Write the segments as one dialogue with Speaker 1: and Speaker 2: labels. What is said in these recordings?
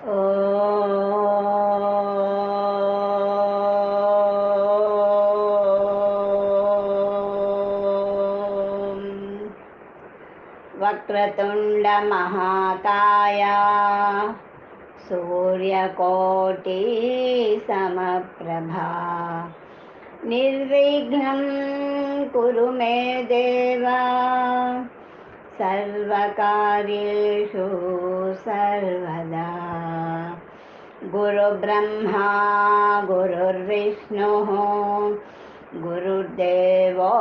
Speaker 1: वक्रतुण्डमहाकाय सूर्यकोटिसमप्रभा। निर्विघ्नं कुरु मे देव सर्वकार्येषु सर्वदा। गुरुब्रह्मा गुरुर्विष्णुः गुरुर्देवो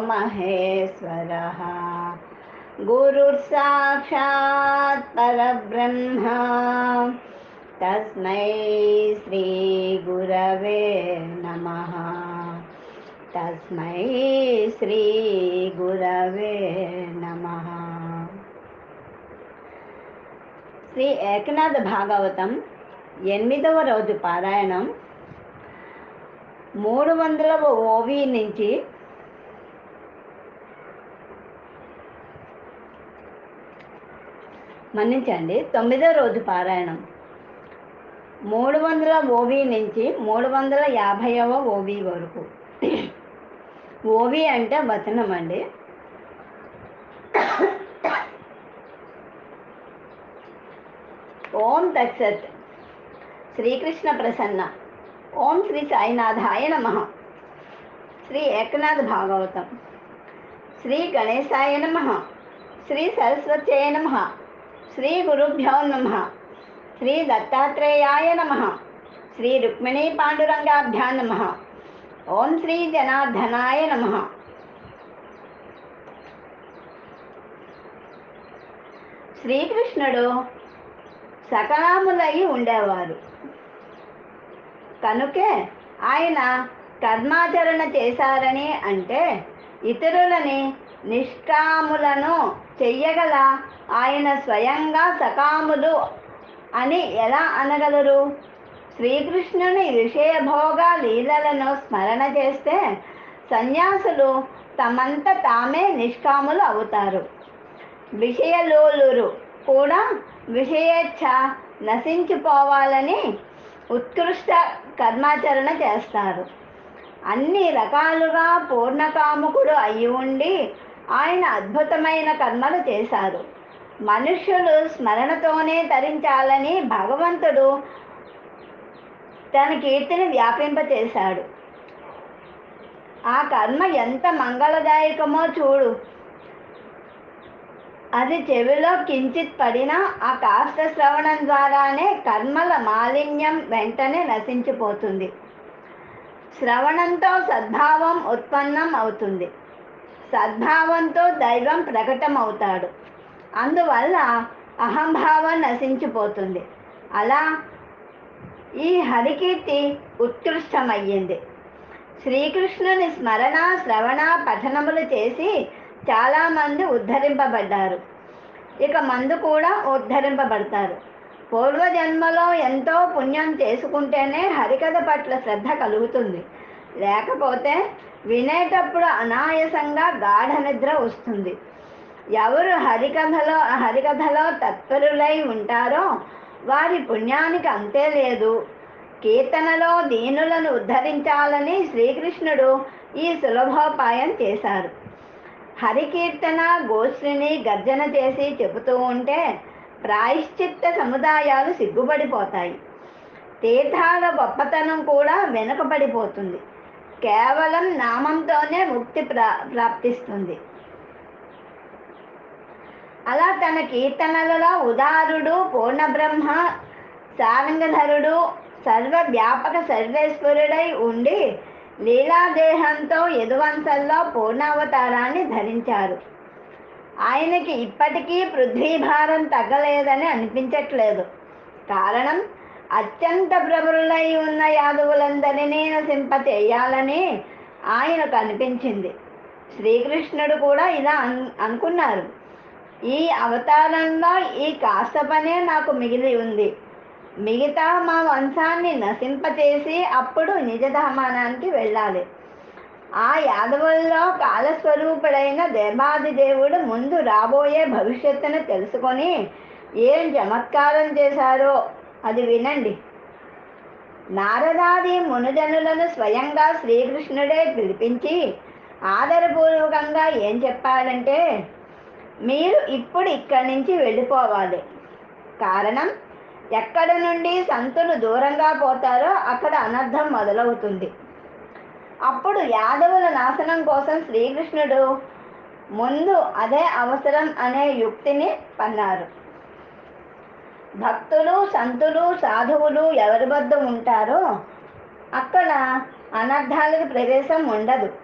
Speaker 1: महेश्वरः। गुरुर्साक्षात् परब्रह्म तस्मै श्रीगुरवे नमः। తస్మై శ్రీ గురవే నమ శ్రీ ఏకనాథ భాగవతం ఎనిమిదవ రోజు పారాయణం మూడు వందల ఓవి నుంచి మన్నించండి. తొమ్మిదవ రోజు పారాయణం. మూడు వందల ఓవి నుంచి మూడు వందల యాభైవ ఓవి వరకు. ఓవి అంటే వచనం అండి. ఓం తత్సత్. శ్రీకృష్ణ ప్రసన్న. ఓం శ్రీ సాయినాథాయ నమ. శ్రీ ఏకనాథ్ భాగవతం. శ్రీ గణేశాయ నమ. శ్రీ సరస్వత్యయ నమ. శ్రీ గురుభ్యో నమ. శ్రీ దత్తాత్రేయాయ నమ. శ్రీ రుక్మిణీ పాండురంగాభ్యా నమ. ఓం శ్రీ జనార్దనాయ నమ. శ్రీకృష్ణుడు సకలాములై ఉండేవారు. కనుకే ఆయన కర్మాచరణ చేశారని అంటే ఇతరులని నిష్కాములను చెయ్యగల ఆయన స్వయంగా సకాములు అని ఎలా అనగలరు? శ్రీకృష్ణుని విషయభోగ లీలలను స్మరణ చేస్తే సన్యాసులు తమంత తామే నిష్కాములు అవుతారు. విషయలోలురు కూడా విషయేచ్ఛ నశించిపోవాలని ఉత్కృష్ట కర్మాచరణ చేస్తారు. అన్ని రకాలుగా పూర్ణకాముకుడు అయి ఉండి ఆయన అద్భుతమైన కర్మలు చేశారు. మనుష్యులు స్మరణతోనే తరించాలని భగవంతుడు తన కీర్తిని వ్యాపింపచేశాడు. ఆ కర్మ ఎంత మంగళదాయకమో చూడు. అది చెవిలో కించిత్ పడినా ఆ కాస్త శ్రవణం ద్వారానే కర్మల మాలిన్యం వెంటనే నశించిపోతుంది. శ్రవణంతో సద్భావం ఉత్పన్నం అవుతుంది. సద్భావంతో దైవం ప్రకటం అవుతాడు అందువల్ల అహంభావం నశించిపోతుంది. అలా ఈ హరికీర్తి ఉత్కృష్టమయ్యింది. శ్రీకృష్ణుని స్మరణ శ్రవణ పఠనములు చేసి చాలామంది ఉద్ధరింపబడ్డారు. ఇక మందు కూడా ఉద్ధరింపబడతారు. పూర్వజన్మలో ఎంతో పుణ్యం చేసుకుంటేనే హరికథ పట్ల శ్రద్ధ కలుగుతుంది. లేకపోతే వినేటప్పుడు అనాయాసంగా గాఢ నిద్ర వస్తుంది. ఎవరు హరికథలో హరికథలో తత్పరులై ఉంటారో వారి పుణ్యానికి అంతే లేదు. కీర్తనలో దీనులను ఉద్ధరించాలని శ్రీకృష్ణుడు ఈ సులభోపాయం చేశారు. హరికీర్తన గోశ్రిని గర్జన చేసి చెబుతూ ఉంటే ప్రాయశ్చిత్త సముదాయాలు సిగ్గుపడిపోతాయి. తీర్థాల గొప్పతనం కూడా వెనుకబడిపోతుంది. కేవలం నామంతోనే ముక్తి ప్రా ప్రాప్తిస్తుంది. అలా తన కీర్తనలలో ఉదారుడు పూర్ణబ్రహ్మ సారంగధరుడు సర్వ వ్యాపక సర్వేశ్వరుడై ఉండి లీలాదేహంతో యదువంశంలో పూర్ణావతారాన్ని ధరించారు. ఆయనకి ఇప్పటికీ పృథ్వీభారం తగ్గలేదని అనిపించట్లేదు. కారణం అత్యంత ప్రబలులై ఉన్న యాదవులందరినీ నశింప చేయాలని ఆయనకు అనిపించింది. శ్రీకృష్ణుడు కూడా ఇలా అన్ అనుకున్నారు. ఈ అవతారంలో ఈ కాస్త పనే నాకు మిగిలి ఉంది. మిగతా మా వంశాన్ని నశింపచేసి అప్పుడు నిజధామానానికి వెళ్ళాలి. ఆ యాదవుల్లో కాలస్వరూపుడైన దేవాదిదేవుడు ముందు రాబోయే భవిష్యత్తును తెలుసుకొని ఏం చమత్కారం చేశారో అది వినండి. నారదాది మునుజనులను స్వయంగా శ్రీకృష్ణుడే పిలిపించి ఆదరపూర్వకంగా ఏం చెప్పాడంటే మీరు ఇప్పుడు ఇక్కడి నుంచి వెళ్ళిపోవాలి. కారణం ఎక్కడ నుండి సంతులు దూరంగా పోతారో అక్కడ అనర్థం మొదలవుతుంది. అప్పుడు యాదవుల నాశనం కోసం శ్రీకృష్ణుడు ముందు అదే అవసరం అనే యుక్తిని పన్నారు. భక్తులు సంతులు సాధువులు ఎవరి వద్ద ఉంటారో అక్కడ అనర్థాలకు ప్రవేశం ఉండదు.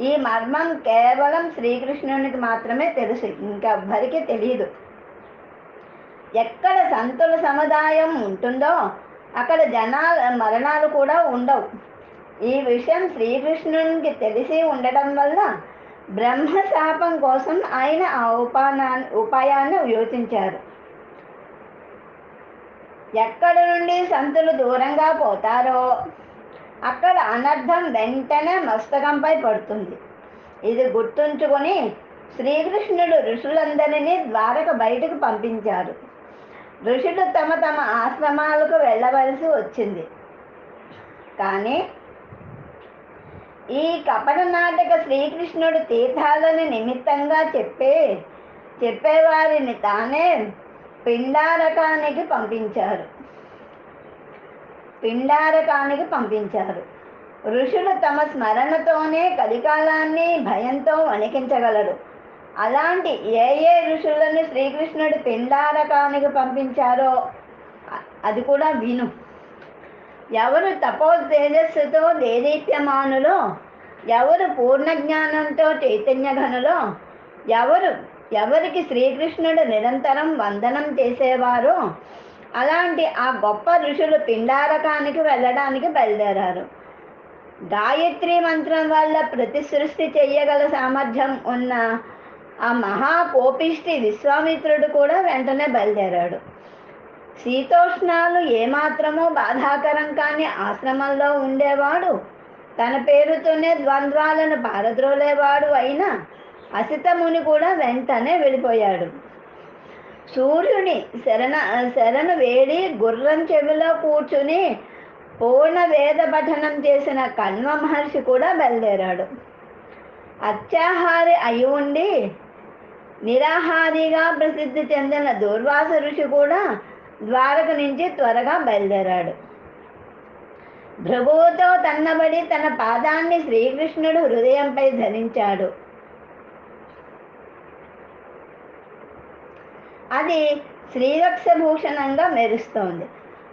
Speaker 1: ఈ మర్మం కేవలం శ్రీకృష్ణునికి మాత్రమే తెలుసు. ఇంకెవ్వరికీ తెలియదు ఎక్కడ సంతుల సముదాయం ఉంటుందో అక్కడ జనాల మరణాలు కూడా ఉండవు. ఈ విషయం శ్రీకృష్ణునికి తెలిసి ఉండడం వల్ల బ్రహ్మ శాపం కోసం ఆయన ఆ ఉపానా ఉపాయాన్ని యోచించారు. ఎక్కడ నుండి సంతులు దూరంగా పోతారో అక్కడ అనర్థం వెంటనే మస్తకంపై పడుతుంది. ఇది గుర్తుంచుకొని శ్రీకృష్ణుడు ఋషులందరినీ ద్వారక బయటకు పంపించారు. ఋషులు తమ తమ ఆశ్రమాలకు వెళ్ళవలసి వచ్చింది. కానీ ఈ కపట నాటక శ్రీకృష్ణుడు తీర్థాలని నిమిత్తంగా చెప్పే చెప్పేవారిని తానే పిండారకానికి పంపించారు. పిండారకానికి పంపించారు ఋషులు తమ స్మరణతోనే కలికాలాన్ని భయంతో వణికించగలరు. అలాంటి ఏ ఏ ఋషులను శ్రీకృష్ణుడు పిండారకానికి పంపించారో అది కూడా విను. ఎవరు తపో తేజస్సుతో దేదీప్యమానులో ఎవరు పూర్ణ జ్ఞానంతో చైతన్య ఘనులో ఎవరు ఎవరికి శ్రీకృష్ణుడు నిరంతరం వందనం చేసేవారో అలాంటి ఆ గొప్ప ఋషులు పిండారకానికి వెళ్ళడానికి బయలుదేరారు. గాయత్రి మంత్రం వల్ల ప్రతి సృష్టి చెయ్యగల సామర్థ్యం ఉన్న ఆ మహా కోపిష్టి విశ్వామిత్రుడు కూడా వెంటనే బయలుదేరాడు. శీతోష్ణాలు ఏమాత్రమో బాధాకరం కాని ఆశ్రమంలో ఉండేవాడు. తన పేరుతోనే ద్వంద్వాలను పారద్రోలేవాడు అయినా అసితముని కూడా వెంటనే వెళ్ళిపోయాడు సూర్యుని శరణ శరణు వేడి గుర్రం చెవిలో కూర్చుని పూర్ణ వేద పఠనం చేసిన కన్వ మహర్షి కూడా బయలుదేరాడు. అత్యాహారి అయి ఉండి నిరాహారిగా ప్రసిద్ధి చెందిన దూర్వాస ఋషి కూడా ద్వారక నుంచి త్వరగా బయలుదేరాడు. భృగువుతో తన్నబడి తన పాదాన్ని శ్రీకృష్ణుడు హృదయంపై ధరించాడు. అది శ్రీరక్షభూషణంగా మెరుస్తోంది.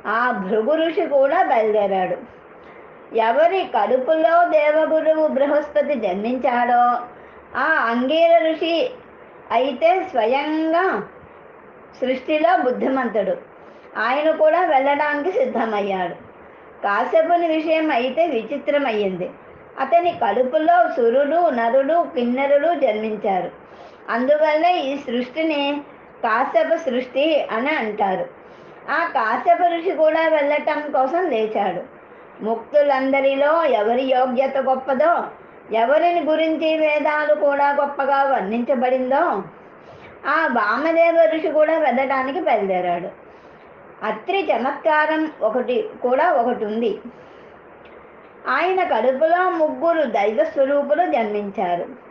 Speaker 1: ఆ భృగు ఋషి కూడా బయలుదేరాడు. ఎవరి కడుపులో దేవగురువు బృహస్పతి జన్మించాడో ఆ అంగీర ఋషి అయితే స్వయంగా సృష్టిలో బుద్ధిమంతుడు. ఆయన కూడా వెళ్ళడానికి సిద్ధమయ్యాడు. కాశ్యపుని విషయం అయితే విచిత్రమయ్యింది. అతని కడుపులో సురుడు నరుడు కిన్నెరుడు జన్మించారు. అందువల్ల ఈ సృష్టిని కాశ్యప సృష్టి అని అంటారు. ఆ కాశ్యప ఋషి కూడా వెళ్ళటం కోసం లేచాడు. ముక్తులందరిలో ఎవరి యోగ్యత గొప్పదో ఎవరిని గురించి వేదాలు కూడా గొప్పగా వర్ణించబడిందో ఆ వామదేవ ఋషి కూడా వెళ్ళడానికి బయలుదేరాడు. అత్రి చమత్కారం ఒకటి కూడా ఒకటి ఉంది. ఆయన కడుపులో ముగ్గురు దైవ స్వరూపులు జన్మించారు.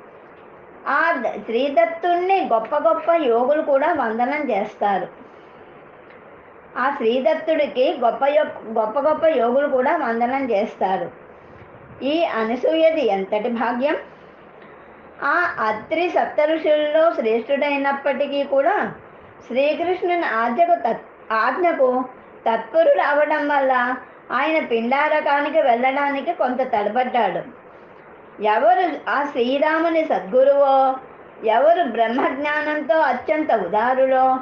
Speaker 1: ఆ శ్రీదత్తుణ్ణి గొప్ప గొప్ప యోగులు కూడా వందనం చేస్తారు. ఆ శ్రీదత్తుడికి గొప్ప గొప్ప గొప్ప యోగులు కూడా వందనం చేస్తారు. ఈ అనసూయది ఎంతటి భాగ్యం? ఆ అత్రి సప్త ఋషుల్లో శ్రేష్ఠుడైనప్పటికీ కూడా శ్రీకృష్ణుని ఆజ్ఞకు తత్ ఆజ్ఞకు తత్పరుడు అవడం వల్ల ఆయన పిండారకానికి వెళ్ళడానికి కొంత తడబడ్డాడు. ఎవరు ఆ శ్రీరాముని సద్గురువో? ఎవరు బ్రహ్మజ్ఞానంతో అత్యంత ఉదారులో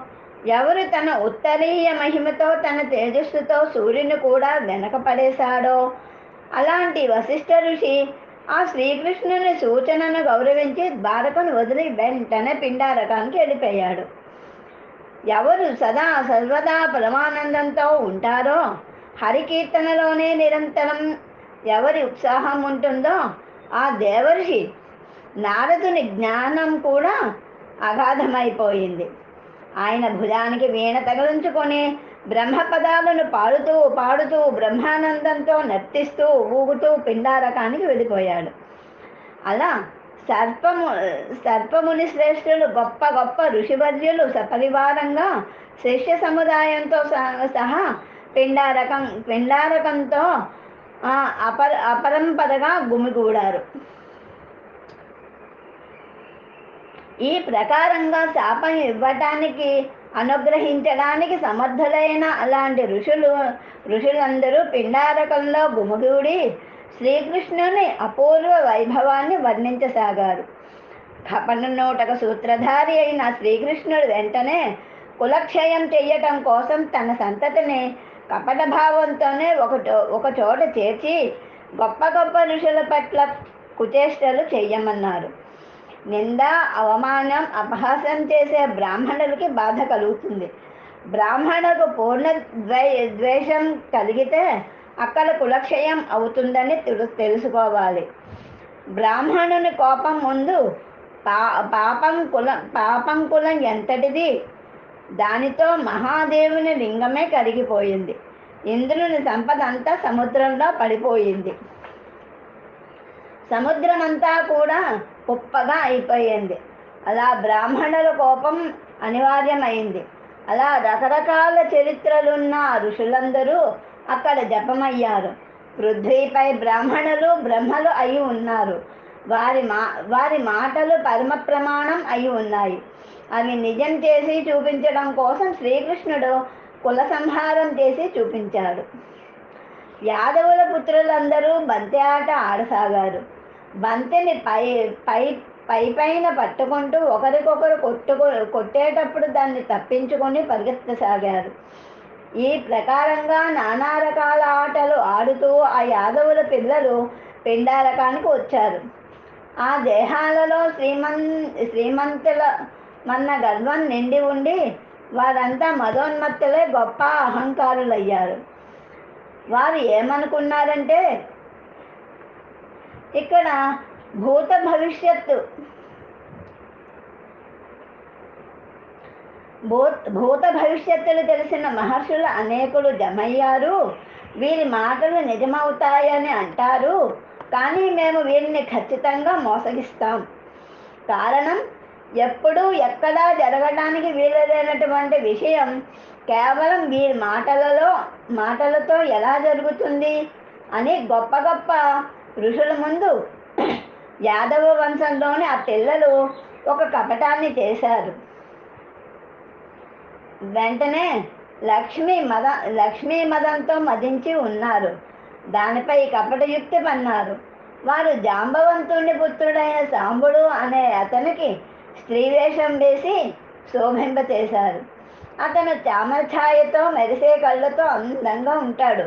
Speaker 1: ఎవరు తన ఉత్తరీయ మహిమతో తన తేజస్సుతో సూర్యుని కూడా వెనకపడేశాడో అలాంటి వశిష్ఠ ఋషి ఆ శ్రీకృష్ణుని సూచనను గౌరవించి ద్వారకను వదిలి వెంటనే పిండారకానికి వెళ్ళిపోయాడు. ఎవరు సదా సర్వదా పరమానందంతో ఉంటారో? హరికీర్తనలోనే నిరంతరం ఎవరి ఉత్సాహం ఉంటుందో ఆ దేవర్షి నారదుని జ్ఞానం కూడా అగాధమైపోయింది. ఆయన భుజానికి వీణ తగిలించుకొని బ్రహ్మ పదాలను పాడుతూ పాడుతూ బ్రహ్మానందంతో నర్తిస్తూ ఊగుతూ పిండారకానికి వెళ్ళిపోయాడు. అలా సర్పము సర్పముని శ్రేష్ఠులు గొప్ప గొప్ప ఋషివర్యులు సపరివారంగా శిష్య సముదాయంతో సహా పిండారకం పిండారకంతో అపర అపరంపరగా గుమిగూడారు ఈ ప్రకారంగా శాపం ఇవ్వటానికి అనుగ్రహించడానికి సమర్థులైన అలాంటి ఋషులు ఋషులందరూ పిండారకంలో గుమిగూడి శ్రీకృష్ణుని అపూర్వ వైభవాన్ని వర్ణించసాగారు. కపన నోటక సూత్రధారి అయిన శ్రీకృష్ణుడు వెంటనే కులక్షయం చెయ్యటం కోసం తన సంతతిని కపట భావంతోనే ఒక చో- ఒక చోట చేర్చి గొప్ప గొప్ప ఋషుల పట్ల కుచేష్టలు చెయ్యమన్నారు. నింద అవమానం అపహాసం చేసే బ్రాహ్మణులకి బాధ కలుగుతుంది. బ్రాహ్మణులకు పూర్ణ ద్వై ద్వేషం కలిగితే అక్కడ కులక్షయం అవుతుందని తెలు తెలుసుకోవాలి. బ్రాహ్మణుని కోపం ముందు పా పాపం కులం పాపం కులం ఎంతటిది? దానితో మహాదేవుని లింగమే కరిగిపోయింది. ఇంద్రుని సంపద అంతా సముద్రంలో పడిపోయింది. సముద్రమంతా కూడా కుప్పగా అయిపోయింది. అలా బ్రాహ్మణుల కోపం అనివార్యమైంది. అలా రకరకాల చరిత్రలున్న ఋషులందరూ అక్కడ జపమయ్యారు. పృథ్వీపై బ్రాహ్మణులు బ్రహ్మలు అయి ఉన్నారు. వారి మా వారి మాటలు పరమ ప్రమాణం అయి ఉన్నాయి. అవి నిజం చేసి చూపించడం కోసం శ్రీకృష్ణుడు కుల సంహారం చేసి చూపించాడు. యాదవుల పుత్రులందరూ బంతి ఆట ఆడసాగారు. బంతిని పై పై పై పైన పట్టుకుంటూ ఒకరికొకరు కొట్టుకు కొట్టేటప్పుడు దాన్ని తప్పించుకొని పరిగెత్తసాగారు. ఈ ప్రకారంగా నానా రకాల ఆటలు ఆడుతూ ఆ యాదవుల పిల్లలు పిండారకానికి వచ్చారు. ఆ దేహాలలో శ్రీమన్ శ్రీమంతుల మన్న గర్వం నిండి ఉండి వారంతా మదోన్మత్తులే గొప్ప అహంకారులయ్యారు. వారు ఏమనుకున్నారంటే ఇక్కడ భూత భవిష్యత్తు భూత భూత భవిష్యత్తులు తెలిసిన మహర్షులు అనేకులు జమయ్యారు. వీరి మాటలు నిజమవుతాయని అంటారు. కానీ మేము వీరిని ఖచ్చితంగా మోసగిస్తాం. కారణం ఎప్పుడూ ఎక్కడా జరగడానికి వీలైనటువంటి విషయం కేవలం వీరి మాటలలో మాటలతో ఎలా జరుగుతుంది అని గొప్ప గొప్ప ఋషుల ముందు యాదవ వంశంలోని ఆ పిల్లలు ఒక కపటాన్ని చేశారు. వెంటనే లక్ష్మీ మద లక్ష్మీ మదంతో మదించి ఉన్నారు. దానిపై కపటయుక్తి పన్నారు. వారు జాంబవంతుని పుత్రుడైన సాంబుడు అనే అతనికి స్త్రీవేషం వేసి శోభింప చేశారు. అతను చామఛాయతో మెరిసే కళ్ళతో అందంగా ఉంటాడు.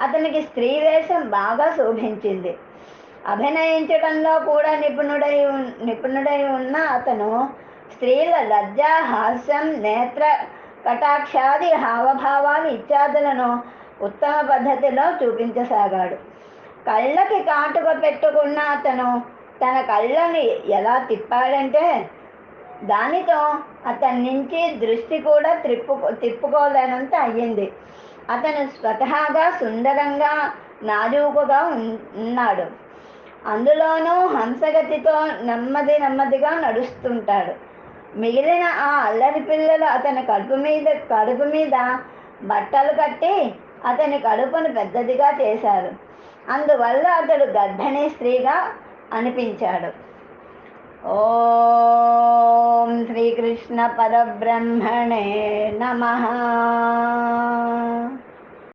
Speaker 1: అతనికి స్త్రీ వేషం బాగా శోభించింది. అభినయించడంలో కూడా నిపుణుడై నిపుణుడై ఉన్న అతను స్త్రీల లజ్జ హాస్యం నేత్ర కటాక్షాది హావభావాలు ఇత్యాదులను ఉత్తమ పద్ధతిలో చూపించసాగాడు. కళ్ళకి కాటుక పెట్టుకున్న అతను తన కళ్ళని ఎలా తిప్పాడంటే దానితో అతని నుంచి దృష్టి కూడా త్రిప్పు తిప్పుకోలేనంత అయ్యింది. అతను స్వతహాగా సుందరంగా నాజూకుగా ఉన్నాడు. అందులోనూ హంసగతితో నెమ్మది నెమ్మదిగా నడుస్తుంటాడు. మిగిలిన ఆ అల్లరి పిల్లలు అతని కడుపు మీద కడుపు మీద బట్టలు కట్టి అతని కడుపును పెద్దదిగా చేశారు అందువల్ల అతడు గర్భిణీ స్త్రీగా అనిపించాడు. ఓం శ్రీకృష్ణ పరబ్రహ్మణే నమ.